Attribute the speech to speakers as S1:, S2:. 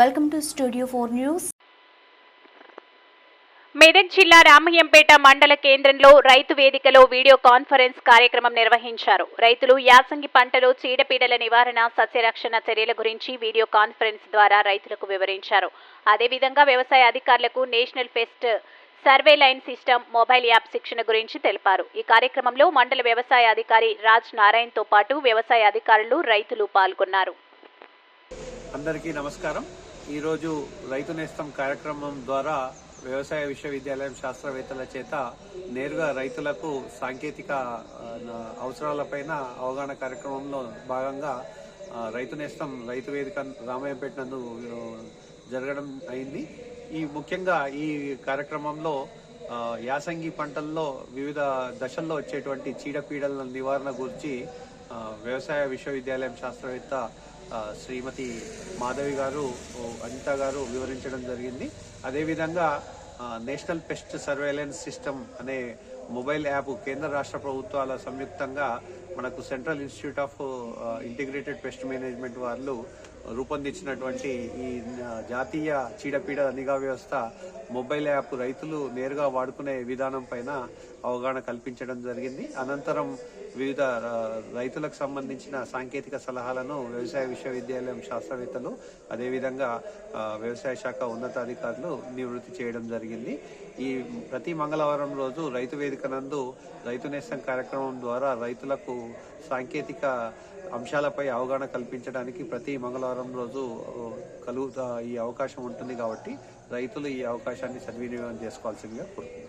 S1: Welcome to studio four news
S2: Medak జిల్లా రామయ్యంపేట మండల కేంద్రంలో రైతు వేదికలో వీడియో కాన్ఫరెన్స్ కార్యక్రమం నిర్వహించారు. రైతులు యాసంగి పంటలో చీడపీడల నివారణ సస్యరక్షణ చర్యల గురించి వీడియో కాన్ఫరెన్స్ ద్వారా రైతులకు వివరించారు. అదేవిధంగా వ్యవసాయ అధికారులకు national pest surveillance system mobile app శిక్షణ గురించి తెలిపారు. ఈ కార్యక్రమంలో మండల వ్యవసాయ అధికారి రాజ్ నారాయణ్తో పాటు వ్యవసాయ అధికారులు రైతులు పాల్గొన్నారు.
S3: అందరికీ నమస్కారం. ఈరోజు రైతు నేస్తం కార్యక్రమం ద్వారా వ్యవసాయ విశ్వవిద్యాలయం శాస్త్రవేత్తల చేత నేరుగా రైతులకు సాంకేతిక అవసరాలపైన అవగాహన కార్యక్రమంలో భాగంగా రైతు నేస్తం రైతు వేదిక రామాయంపేట నందు జరగడం అయింది. ఈ ముఖ్యంగా ఈ కార్యక్రమంలో యాసంగి పంటల్లో వివిధ దశల్లో వచ్చేటువంటి చీడపీడల నివారణ గురించి వ్యవసాయ విశ్వవిద్యాలయం శాస్త్రవేత్త శ్రీమతి మాధవి గారు అనిత గారు వివరించడం జరిగింది. అదేవిధంగా నేషనల్ పెస్ట్ సర్వేలెన్స్ సిస్టమ్ అనే మొబైల్ యాప్ కేంద్ర రాష్ట్ర ప్రభుత్వాల సంయుక్తంగా మనకు central institute of integrated pest management వాళ్ళు రూపొందించినటువంటి ఈ జాతీయ చీడపీడ నిఘా వ్యవస్థ మొబైల్ యాప్ రైతులు నేరుగా వాడుకునే విధానం పైన అవగాహన కల్పించడం జరిగింది. అనంతరం వివిధ రైతులకు సంబంధించిన సాంకేతిక సలహాలను వ్యవసాయ విశ్వవిద్యాలయం శాస్త్రవేత్తలు అదేవిధంగా వ్యవసాయ శాఖ ఉన్నతాధికారులు నివృత్తి చేయడం జరిగింది. ఈ ప్రతి మంగళవారం రోజు రైతు వేదిక నందు రైతు నేస్తం కార్యక్రమం ద్వారా రైతులకు సాంకేతిక అంశాలపై అవగాహన కల్పించడానికి ప్రతి మంగళవారం రోజు కలుగుతా ఈ అవకాశం ఉంటుంది కాబట్టి రైతులు ఈ అవకాశాన్ని సద్వినియోగం చేసుకోవాల్సిందిగా కోరుతున్నాను